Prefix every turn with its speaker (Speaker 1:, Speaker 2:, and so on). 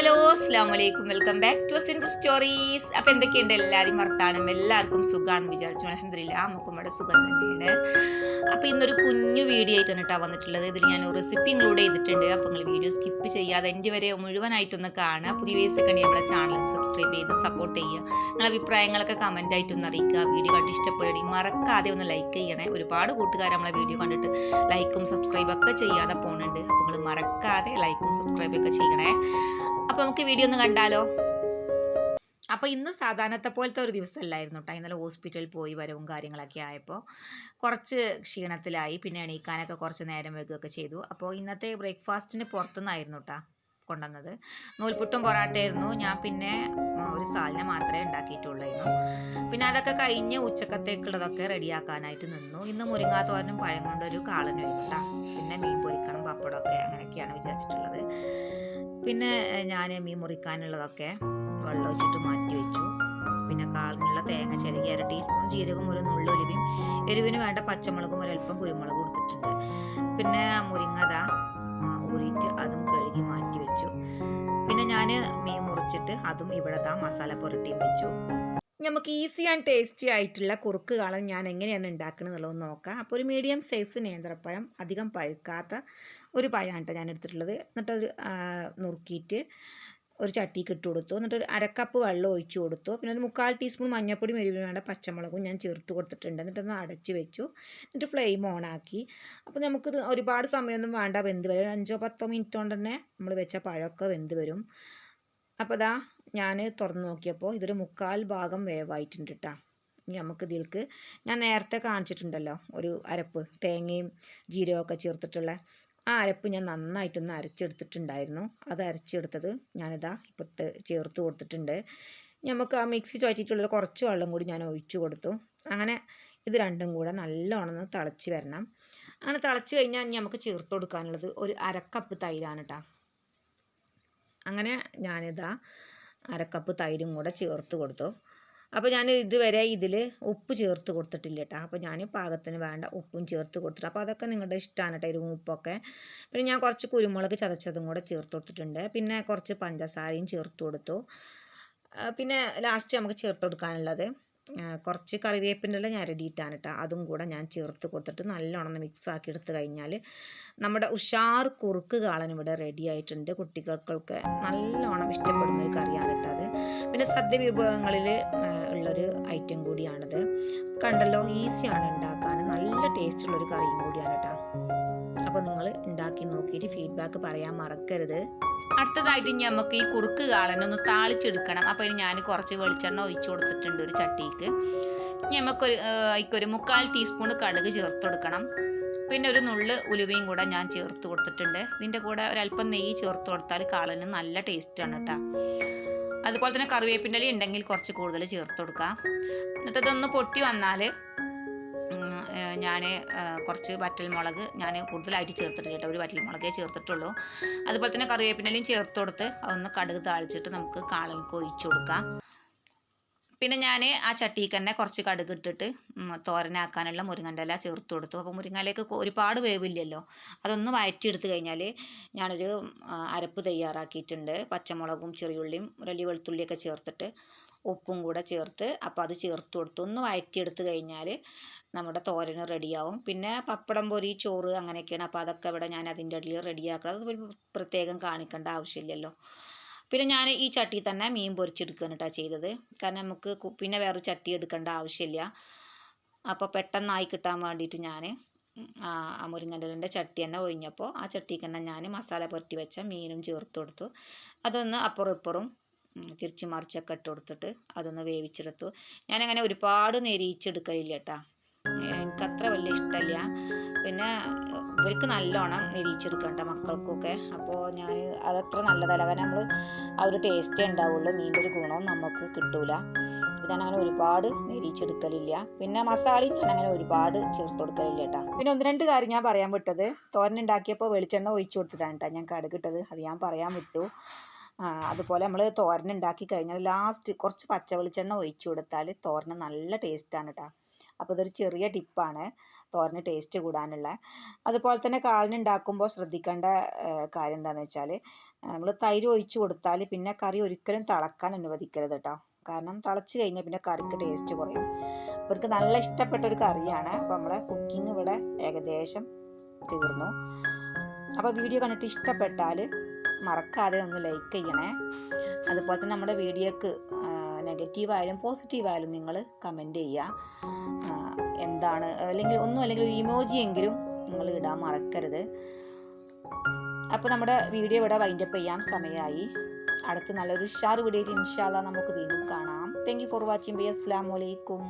Speaker 1: Hello അസ്സാം വലൈക്കും welcome back to Asin stories അപ്പോൾ എന്തൊക്കെയുണ്ട് എല്ലാവരും വർത്താനം? എല്ലാവർക്കും സുഖമാണെന്ന് വിചാരിച്ചു. അലഹമില്ല നമുക്കും ഇവിടെ സുഖം തന്നെയാണ്. അപ്പോൾ ഇന്നൊരു കുഞ്ഞു വീഡിയോ ആയിട്ടാണ് കേട്ടോ വന്നിട്ടുള്ളത്. ഇതിൽ ഞാൻ റെസിപ്പി ഇൻക്ലൂഡ് ചെയ്തിട്ടുണ്ട്. അപ്പോൾ നിങ്ങൾ വീഡിയോ സ്കിപ്പ് ചെയ്യാതെ എന്റെ വരെ മുഴുവനായിട്ടൊന്ന് കാണുക. പുതിയ വേസൊക്കെ നമ്മളെ ചാനൽ സബ്സ്ക്രൈബ് ചെയ്ത് സപ്പോർട്ട് ചെയ്യുക. നിങ്ങളെ അഭിപ്രായങ്ങളൊക്കെ കമന്റ് ആയിട്ടൊന്ന് അറിയിക്കുക. വീഡിയോ കണ്ട് ഇഷ്ടപ്പെടുകയും മറക്കാതെ ഒന്ന് ലൈക്ക് ചെയ്യണേ. ഒരുപാട് കൂട്ടുകാർ നമ്മളെ വീഡിയോ കണ്ടിട്ട് ലൈക്കും സബ്സ്ക്രൈബൊക്കെ ചെയ്യാതെ പോകുന്നുണ്ട് അപ്പോൾ നിങ്ങൾ മറക്കാതെ ലൈക്കും സബ്സ്ക്രൈബൊക്കെ ചെയ്യണേ. അപ്പോൾ നമുക്ക് വീഡിയോ ഒന്ന് കണ്ടാലോ? അപ്പോൾ ഇന്ന് സാധാരണത്തെ പോലത്തെ ഒരു ദിവസമല്ലായിരുന്നു കേട്ടോ ഇന്നലെ ഹോസ്പിറ്റലിൽ പോയി വരവും കാര്യങ്ങളൊക്കെ ആയപ്പോൾ കുറച്ച് ക്ഷീണത്തിലായി. പിന്നെ എണീക്കാനൊക്കെ കുറച്ച് നേരം വെക്കുകയൊക്കെ ചെയ്തു. അപ്പോൾ ഇന്നത്തെ ബ്രേക്ക്ഫാസ്റ്റിന് പുറത്തുനിന്നായിരുന്നു കേട്ടോ കൊണ്ടുവന്നത്. നൂൽപുട്ടും പൊറാട്ടയായിരുന്നു. ഞാൻ പിന്നെ ഒരു സാലിനെ മാത്രമേ ഉണ്ടാക്കിയിട്ടുള്ളായിരുന്നു. പിന്നെ അതൊക്കെ കഴിഞ്ഞ് ഉച്ചക്കത്തേക്കുള്ളതൊക്കെ റെഡിയാക്കാനായിട്ട് നിന്നു. ഇന്ന് മുരിങ്ങാത്തോരനും പഴം കൊണ്ടൊരു കാളനും കേട്ടോ പിന്നെ മീൻ പൊരിക്കണം പപ്പടമൊക്കെ അങ്ങനെയൊക്കെയാണ് വിചാരിച്ചിട്ടുള്ളത്. പിന്നെ ഞാൻ മീൻ മുറിക്കാനുള്ളതൊക്കെ വെള്ളം ഒഴിച്ചിട്ട് മാറ്റി വെച്ചു. പിന്നെ കാളിനുള്ള തേങ്ങ ചിരകി അര ടീസ്പൂൺ ജീരകം ഒരു നുള്ളുലിയും എരിവിന് വേണ്ട പച്ചമുളകും ഒരല്പം കുരുമുളക് കൊടുത്തിട്ടുണ്ട്. പിന്നെ മുരിങ്ങത ഊരിയിട്ട് അതും കഴുകി മാറ്റി വെച്ചു. പിന്നെ ഞാൻ മീൻ മുറിച്ചിട്ട് അതും ഇവിടെ താ മസാല പുരട്ടിയും വെച്ചു. നമുക്ക് ഈസി ആൻഡ് ടേസ്റ്റി ആയിട്ടുള്ള കുറുക്ക് കാളൻ ഞാൻ എങ്ങനെയാണ് ഉണ്ടാക്കുന്നത് എന്നുള്ളത് നോക്കാം. അപ്പോൾ ഒരു മീഡിയം സൈസ് നേന്ത്രപ്പഴം അധികം പഴുക്കാത്ത ഒരു പഴമാണ് ഞാൻ എടുത്തിട്ടുള്ളത്. എന്നിട്ട് അത് നുറുക്കിയിട്ട് ഒരു ചട്ടിക്ക് ഇട്ട് കൊടുത്തു. എന്നിട്ട് ഒരു അരക്കപ്പ് വെള്ളം ഒഴിച്ചു കൊടുത്തു. പിന്നെ ഒരു മുക്കാൽ ടീസ്പൂൺ മഞ്ഞൾപ്പൊടി എരിവിന് വേണ്ട പച്ചമുളകും ഞാൻ ചേർത്ത് കൊടുത്തിട്ടുണ്ട്. എന്നിട്ടൊന്ന് അടച്ച് വെച്ചു. എന്നിട്ട് ഫ്ലെയിം ഓൺ ആക്കി. അപ്പോൾ നമുക്കിത് ഒരുപാട് സമയമൊന്നും വേണ്ട വെന്ത് വരും. അഞ്ചോ പത്തോ മിനിറ്റ് കൊണ്ട് തന്നെ നമ്മൾ വെച്ച പഴമൊക്കെ വെന്ത് വരും. അപ്പോൾ ദാ ഞാൻ തുറന്ന് നോക്കിയപ്പോൾ ഇതൊരു മുക്കാൽ ഭാഗം വേവായിട്ടുണ്ട് കേട്ടോ നമുക്ക് ഇതിൽക്ക് ഞാൻ നേരത്തെ കാണിച്ചിട്ടുണ്ടല്ലോ ഒരു അരപ്പ് തേങ്ങയും ജീരകമൊക്കെ ചേർത്തിട്ടുള്ള. ആ അരപ്പ് ഞാൻ നന്നായിട്ടൊന്ന് അരച്ചെടുത്തിട്ടുണ്ടായിരുന്നു. അത് അരച്ചെടുത്തത് ഞാനിതാ ഇപ്പോഴത്തെ ചേർത്ത് കൊടുത്തിട്ടുണ്ട്. നമുക്ക് ആ മിക്സി ചോറ്റിട്ടുള്ള കുറച്ച് വെള്ളം കൂടി ഞാൻ ഒഴിച്ചു കൊടുത്തു. അങ്ങനെ ഇത് രണ്ടും കൂടെ നല്ലോണം തിളച്ച് വരണം. അങ്ങനെ തിളച്ച് കഴിഞ്ഞാൽ നമുക്ക് ചേർത്ത് കൊടുക്കാനുള്ളത് ഒരു അരക്കപ്പ് തൈരാണ് കേട്ടോ അങ്ങനെ ഞാനിതാ അരക്കപ്പ് തൈരും കൂടെ ചേർത്ത് കൊടുത്തു. അപ്പോൾ ഞാൻ ഇതുവരെ ഇതിൽ ഉപ്പ് ചേർത്ത് കൊടുത്തിട്ടില്ല കേട്ടോ അപ്പോൾ ഞാൻ പാകത്തിന് വേണ്ട ഉപ്പും ചേർത്ത് കൊടുത്തിട്ട് അപ്പോൾ അതൊക്കെ നിങ്ങളുടെ ഇഷ്ടമാണ് കേട്ടോ ഇരുവും ഉപ്പൊക്കെ. പിന്നെ ഞാൻ കുറച്ച് കുരുമുളക് ചതച്ചതും കൂടെ ചേർത്ത് കൊടുത്തിട്ടുണ്ട്. പിന്നെ കുറച്ച് പഞ്ചസാരയും ചേർത്ത് കൊടുത്തു. പിന്നെ ലാസ്റ്റ് നമുക്ക് ചേർത്ത് കൊടുക്കാനുള്ളത് കുറച്ച് കറിവേപ്പിന്റെ ഞാൻ റെഡിയിട്ടാണ് കേട്ടോ അതും കൂടെ ഞാൻ ചേർത്ത് കൊടുത്തിട്ട് നല്ലോണം മിക്സ് ആക്കി എടുത്തു കഴിഞ്ഞാൽ നമ്മുടെ ഉഷാർ കുറുക്ക് കാളൻ ഇവിടെ റെഡി ആയിട്ടുണ്ട് കുട്ടികൾക്കൊക്കെ. നല്ലോണം ഇഷ്ടപ്പെടുന്ന ഒരു കറിയാണ് കേട്ടോ അത്. പിന്നെ സദ്യ വിഭവങ്ങളിൽ ഉള്ളൊരു ഐറ്റം കൂടിയാണിത്. കണ്ടല്ലോ ഈസിയാണ് ഉണ്ടാക്കാൻ നല്ല ടേസ്റ്റുള്ളൊരു കറിയും കൂടിയാണ് കേട്ടോ അപ്പോൾ നിങ്ങൾ ഉണ്ടാക്കി നോക്കിയിട്ട് ഫീഡ്ബാക്ക് പറയാൻ മറക്കരുത്. അടുത്തതായിട്ട് ഇനി നമുക്ക് ഈ കുറുക്ക് കാളനൊന്ന് താളിച്ചെടുക്കണം. അപ്പോൾ ഇനി ഞാൻ കുറച്ച് വെളിച്ചെണ്ണ ഒഴിച്ചു കൊടുത്തിട്ടുണ്ട് ഒരു ചട്ടിക്ക്. ഇനി നമുക്കൊരു അതിക്കൊരു മുക്കാൽ ടീസ്പൂൺ കടുക് ചേർത്ത് കൊടുക്കണം. പിന്നെ ഒരു നുള്ള് ഉലുവയും കൂടെ ഞാൻ ചേർത്ത് കൊടുത്തിട്ടുണ്ട്. ഇതിന്റെ കൂടെ ഒരല്പം നെയ്യ് ചേർത്ത് കൊടുത്താൽ കാളന് നല്ല ടേസ്റ്റാണ് കേട്ടോ അതുപോലെ തന്നെ കറിവേപ്പിന്റെ ഉണ്ടെങ്കിൽ കുറച്ച് കൂടുതൽ ചേർത്ത് കൊടുക്കാം. എന്നിട്ട് ഇതൊന്ന് പൊട്ടി വന്നാൽ ഞാൻ കുറച്ച് വറ്റൽമുളക് ഞാൻ കൂടുതലായിട്ട് ചേർത്തിട്ടില്ല കേട്ടോ. ഒരു വറ്റൽമുളകേ ചേർത്തിട്ടുള്ളൂ. അതുപോലെ തന്നെ കറിവേപ്പിന്റെലയും ചേർത്ത് കൊടുത്ത് അതൊന്ന് കടുക് താളിച്ചിട്ട് നമുക്ക് കാളൻക്ക് ഒഴിച്ചു കൊടുക്കാം. പിന്നെ ഞാൻ ആ ചട്ടിക്ക് തന്നെ കുറച്ച് കടുക് ഇട്ടിട്ട് തോരനാക്കാനുള്ള മുരിങ്ങന്റെ ഇല ചേർത്ത് കൊടുത്തു. അപ്പോൾ മുരിങ്ങയിലേക്ക് ഒരുപാട് വേവില്ലല്ലോ. അതൊന്ന് വഴറ്റിയെടുത്ത് കഴിഞ്ഞാൽ ഞാനൊരു അരപ്പ് തയ്യാറാക്കിയിട്ടുണ്ട്. പച്ചമുളകും ചെറിയുള്ളിയും വലിയ വെളുത്തുള്ളിയൊക്കെ ചേർത്തിട്ട് ഉപ്പും കൂടെ ചേർത്ത് അപ്പോൾ അത് ചേർത്ത് കൊടുത്ത് ഒന്ന് വഴറ്റിയെടുത്ത് കഴിഞ്ഞാൽ നമ്മുടെ തോരന് റെഡിയാവും. പിന്നെ പപ്പടം പൊരി ചോറ് അങ്ങനെയൊക്കെയാണ്. അപ്പോൾ അതൊക്കെ ഇവിടെ ഞാൻ അതിന്റെ ഇടയിൽ റെഡിയാക്കണം. അത് പ്രത്യേകം കാണിക്കേണ്ട ആവശ്യമില്ലല്ലോ. പിന്നെ ഞാൻ ഈ ചട്ടി തന്നെ മീൻ പൊരിച്ചെടുക്കുകയാണ് കേട്ടോ ചെയ്തത്. കാരണം നമുക്ക് പിന്നെ വേറൊരു ചട്ടി എടുക്കേണ്ട ആവശ്യമില്ല. അപ്പോൾ പെട്ടെന്നായി കിട്ടാൻ വേണ്ടിയിട്ട് ഞാൻ ആ മുരിങ്ങണ്ടലിന്റെ ചട്ടി തന്നെ ഒഴിഞ്ഞപ്പോൾ ആ ചട്ടിക്ക് തന്നെ ഞാൻ മസാല പുരട്ടി വെച്ച മീനും ചേർത്ത് കൊടുത്തു. അതൊന്ന് അപ്പുറം ഇപ്പുറം തിരിച്ച് മറിച്ചൊക്കെ ഇട്ട് കൊടുത്തിട്ട് അതൊന്ന് വേവിച്ചെടുത്തു. ഞാനങ്ങനെ ഒരുപാട് നെരിയിച്ചെടുക്കലില്ല കേട്ടോ. എനിക്കത്ര വലിയ ഇഷ്ടമില്ല പിന്നെ ഇവർക്ക് നല്ലോണം നെരിയിച്ചെടുക്കണ്ട മക്കൾക്കൊക്കെ. അപ്പോൾ ഞാൻ അതത്ര നല്ലതല്ല. കാരണം നമ്മൾ ആ ഒരു ടേസ്റ്റേ ഉണ്ടാവുള്ളൂ. മീന്റെ ഒരു ഗുണവും നമുക്ക് കിട്ടൂല. ഞാനങ്ങനെ ഒരുപാട് നെരിയിച്ചെടുക്കലില്ല. പിന്നെ മസാലയും അങ്ങനെ ഒരുപാട് ചേർത്ത് കൊടുക്കലില്ല കേട്ടോ. പിന്നെ ഒന്ന് രണ്ട് കാര്യം ഞാൻ പറയാൻ വിട്ടത്. തോരൻ ഉണ്ടാക്കിയപ്പോൾ വെളിച്ചെണ്ണ ഒഴിച്ചു കൊടുത്തിട്ടാണ് കേട്ടോ ഞാൻ കടുകിട്ടത് അത് ഞാൻ പറയാൻ വിട്ടു. അതുപോലെ നമ്മൾ തോരൻ ഉണ്ടാക്കി കഴിഞ്ഞാൽ ലാസ്റ്റ് കുറച്ച് പച്ച വെളിച്ചെണ്ണ ഒഴിച്ചു കൊടുത്താൽ തോരന് നല്ല ടേസ്റ്റാണ് കേട്ടോ അപ്പോൾ ഇതൊരു ചെറിയ ടിപ്പാണ് തോരന് ടേസ്റ്റ് കൂടാനുള്ള. അതുപോലെ തന്നെ കാളിന് ഉണ്ടാക്കുമ്പോൾ ശ്രദ്ധിക്കേണ്ട കാര്യം എന്താണെന്ന് വെച്ചാൽ നമ്മൾ തൈര് ഒഴിച്ചു കൊടുത്താൽ പിന്നെ കറി ഒരിക്കലും തിളക്കാൻ അനുവദിക്കരുത് കേട്ടോ കാരണം തിളച്ച് കഴിഞ്ഞാൽ പിന്നെ കറിക്ക് ടേസ്റ്റ് കുറയും. അപ്പോൾ എനിക്ക് നല്ല ഇഷ്ടപ്പെട്ട ഒരു കറിയാണ്. അപ്പോൾ നമ്മളെ കുക്കിംഗ് ഇവിടെ ഏകദേശം തീർന്നു. അപ്പോൾ വീഡിയോ കണ്ടിട്ട് ഇഷ്ടപ്പെട്ടാൽ മറക്കാതെ ഒന്ന് ലൈക്ക് ചെയ്യണേ. അതുപോലെ തന്നെ നമ്മുടെ വീഡിയോക്ക് നെഗറ്റീവായാലും പോസിറ്റീവായാലും നിങ്ങൾ കമന്റ് ചെയ്യുക. എന്താണ് അല്ലെങ്കിൽ ഒന്നും അല്ലെങ്കിൽ ഒരു ഇമോജി എങ്കിലും നിങ്ങൾ ഇടാൻ മറക്കരുത്. അപ്പോൾ നമ്മുടെ വീഡിയോ ഇവിടെ വൈൻഡപ്പ് ചെയ്യാൻ സമയമായി. അടുത്ത നല്ലൊരു ഉഷാർ വീഡിയോ ഇൻഷാല്ല നമുക്ക് വീണ്ടും കാണാം. താങ്ക് യു ഫോർ വാച്ചിങ് ബി അസ്സാം വലൈക്കും